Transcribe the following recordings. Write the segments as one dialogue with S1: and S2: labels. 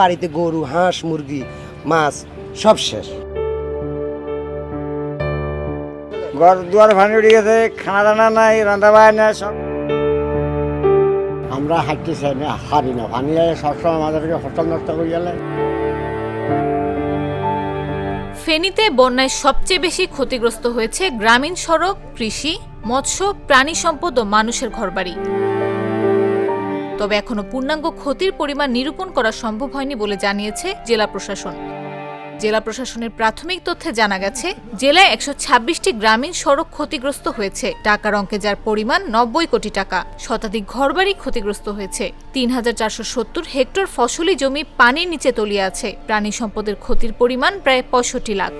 S1: বাড়িতে গরু হাঁস মুরগি মাছ সব শেষ।
S2: ঘর দুয়ার ভাঙি উঠে গেছে খানা দানা নাই রান্না বাড়া নাই সব।
S3: আমরা হাঁটতে চাই না হারি না। পানি সবসময় আমাদেরকে ফসল নষ্ট করে গেলে।
S4: ফেনীতে বন্যায় সবচেয়ে বেশি ক্ষতিগ্রস্ত হয়েছে গ্রামীণ সড়ক কৃষি মৎস্য প্রাণী সম্পদ ও মানুষের ঘরবাড়ি। তবে এখনও পূর্ণাঙ্গ ক্ষতির পরিমাণ নিরূপণ করা সম্ভব হয়নি বলে জানিয়েছে জেলা প্রশাসন। জেলা প্রশাসনের প্রাথমিক তথ্যে জানা গেছে, জেলায় একশো ছাব্বিশটি গ্রামীণ সড়ক ক্ষতিগ্রস্ত হয়েছে। টাকার অঙ্কে যার পরিমাণ নব্বই কোটি টাকা, শতাধিক ঘরবাড়ি ক্ষতিগ্রস্ত হয়েছে। তিন হাজার চারশো সত্তর হেক্টর ফসলি জমি পানির নিচে তলিয়ে আছে। প্রাণী সম্পদের ক্ষতির পরিমাণ প্রায় পঁয়ষট্টি লাখ।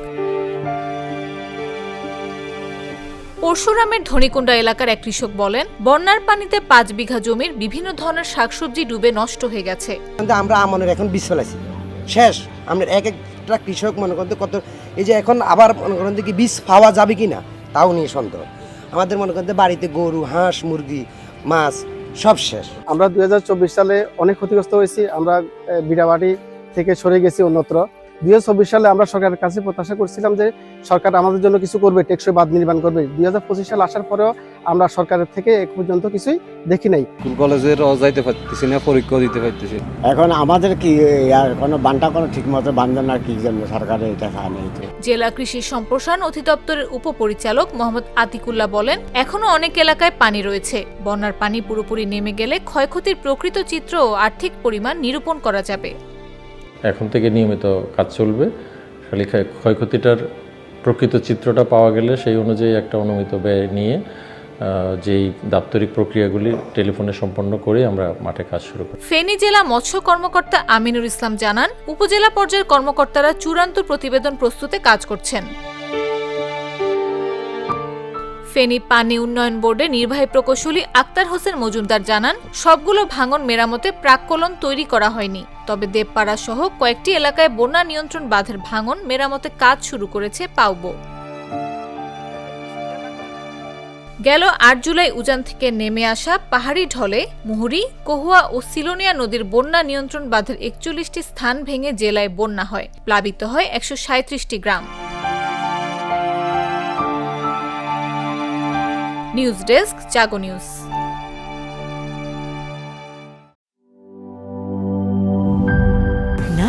S4: পরশুরামের ধনিকুণ্ডা এলাকার এক কৃষক বলেন বন্যার পানিতে পাঁচ বিঘা জমির বিভিন্ন ধরনের শাকসবজি ডুবে নষ্ট হয়ে গেছে।
S1: কিন্তু আমরা আমনের এখন বীজ ফেলাইছি। শেষ আমরা এক একটা কৃষক মনে করতে কত এই যে এখন আবার মনে করেন যে কি বীজ পাওয়া যাবে কি না তাও নিয়ে সন্দেহ। আমাদের মনে করতে বাড়িতে গরু হাঁস মুরগি মাছ সব শেষ।
S5: আমরা দুই হাজার চব্বিশ সালে অনেক ক্ষতিগ্রস্ত হয়েছি। আমরা বিড়াবাড়ি থেকে সরে গেছি অন্যত্র। দুই সালে আমরা সরকারের কাছে প্রত্যাশা করছিলাম যে সরকার আমাদের জন্য কিছু করবে টেকসই বাদ নির্মাণ করবে। দুই সাল আসার পরেও আমরা সরকারের থেকে এক পর্যন্ত কিছুই দেখি নাই।
S6: স্কুল কলেজের যাইতে পারতেছি না পরীক্ষা দিতে পারতেছি
S3: এখন আমাদের কি আর কোনো বানটা কোনো ঠিক মতো বান্ধব না কি জন্য সরকারের এটা নেই
S4: জেলা কৃষি সম্প্রসারণ অধিদপ্তরের উপপরিচালক মোহাম্মদ আতিকুল্লাহ বলেন এখনও অনেক এলাকায় পানি রয়েছে। বন্যার পানি পুরোপুরি নেমে গেলে ক্ষয়ক্ষতির প্রকৃত চিত্র ও আর্থিক পরিমাণ নিরূপণ করা যাবে।
S7: এখন থেকে নিয়মিত কাজ চলবে। খালি ক্ষয়- ক্ষয়ক্ষতিটার প্রকৃত চিত্রটা পাওয়া গেলে সেই অনুযায়ী একটা অনুমিত ব্যয় নিয়ে যেই দাপ্তরিক প্রক্রিয়াগুলি টেলিফোনে সম্পন্ন করে আমরা মাঠে কাজ শুরু করি।
S4: ফেনী জেলা মৎস্য কর্মকর্তা আমিনুর ইসলাম জানান, উপজেলা পর্যায়ের কর্মকর্তারা চূড়ান্ত প্রতিবেদন প্রস্তুতে কাজ করছেন। ফেনী পানি উন্নয়ন বোর্ডের নির্বাহী প্রকৌশলী আক্তার হোসেন মজুমদার জানান, সবগুলো ভাঙন মেরামতে প্রাক্কলন তৈরি করা হয়নি। তবে দেবপাড়া সহ কয়েকটি এলাকায় বন্যা নিয়ন্ত্রণ বাঁধের ভাঙন মেরামতে কাজ শুরু করেছে পাউবো গেল আট জুলাই উজান থেকে নেমে আসা পাহাড়ি ঢলে মুহুরী, কহুয়া ও সিলোনিয়া নদীর বন্যা নিয়ন্ত্রণ বাঁধের একচল্লিশটি স্থান ভেঙে জেলায় বন্যা হয়। প্লাবিত হয় একশো সাঁত্রিশটি গ্রাম। News desk Jago news.